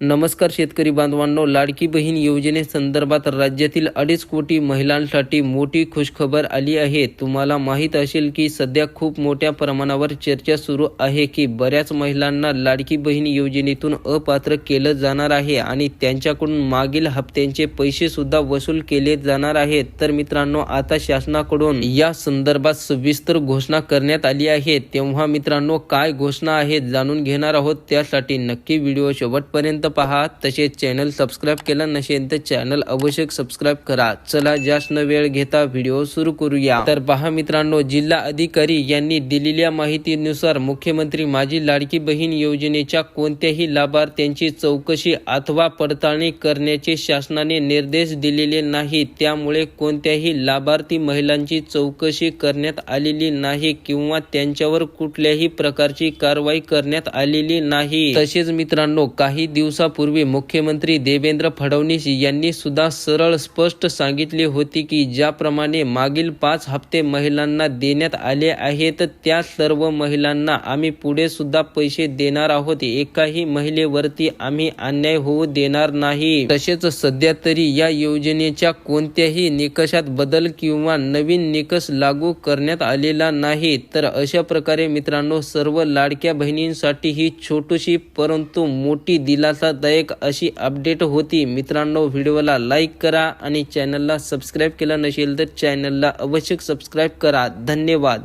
नमस्कार शेतकरी बांधवांनो लाडकी बहीण योजनेसंदर्भात राज्यातील अडीच कोटी महिलांसाठी मोठी खुशखबर आली आहे. तुम्हाला माहीत असेल की सध्या खूप मोठ्या प्रमाणावर चर्चा सुरू आहे की बऱ्याच महिलांना लाडकी बहीण योजनेतून अपात्र केलं जाणार आहे आणि त्यांच्याकडून मागील हप्त्यांचे पैसे सुद्धा वसूल केले जाणार आहेत. तर मित्रांनो आता शासनाकडून या संदर्भात सविस्तर घोषणा करण्यात आली आहे. तेव्हा मित्रांनो काय घोषणा आहेत जाणून घेणार आहोत. त्यासाठी नक्की व्हिडिओ शेवटपर्यंत पहा तसेच चॅनल सबस्क्राईब केलं नसेल तर चॅनल अवश्य सबस्क्राईब करा. चला जास्त वेळ घेता व्हिडिओ सुरू करूया. तर पहा मित्रांनो जिल्हा अधिकारी यांनी दिलेल्या माहितीनुसार मुख्यमंत्री माझी लाडकी बहीण योजनेच्या कोणत्याही लाभार्थ्यांची चौकशी अथवा पडताळणी करण्याचे शासनाने निर्देश दिलेले नाही. त्यामुळे कोणत्याही लाभार्थी महिलांची चौकशी करण्यात आलेली नाही किंवा त्यांच्यावर कुठल्याही प्रकारची कारवाई करण्यात आलेली नाही. तसेच मित्रांनो काही दिवस दिवसापूर्वी मुख्यमंत्री देवेंद्र फडणवीस यांनी सुद्धा सरळ स्पष्ट सांगितले होते की ज्याप्रमाणे मागील पाच हप्ते महिलांना देण्यात आले आहेत त्या सर्व महिलांना आम्ही पुढे सुद्धा पैसे देणार आहोत. एकाही महिलेवरती आम्ही अन्याय होऊ देणार नाही. तसेच सध्या तरी या योजनेच्या कोणत्याही निकषात बदल किंवा नवीन निकष लागू करण्यात आलेला नाही. तर अशा प्रकारे मित्रांनो सर्व लाडक्या बहिणींसाठी ही छोटीशी परंतु मोठी दिलासा दिलासादायक अशी अपडेट होती. मित्रांनो व्हिडिओला लाईक करा आणि चॅनलला सबस्क्राईब केलं नसेल तर चॅनलला अवश्य सबस्क्राईब करा. धन्यवाद.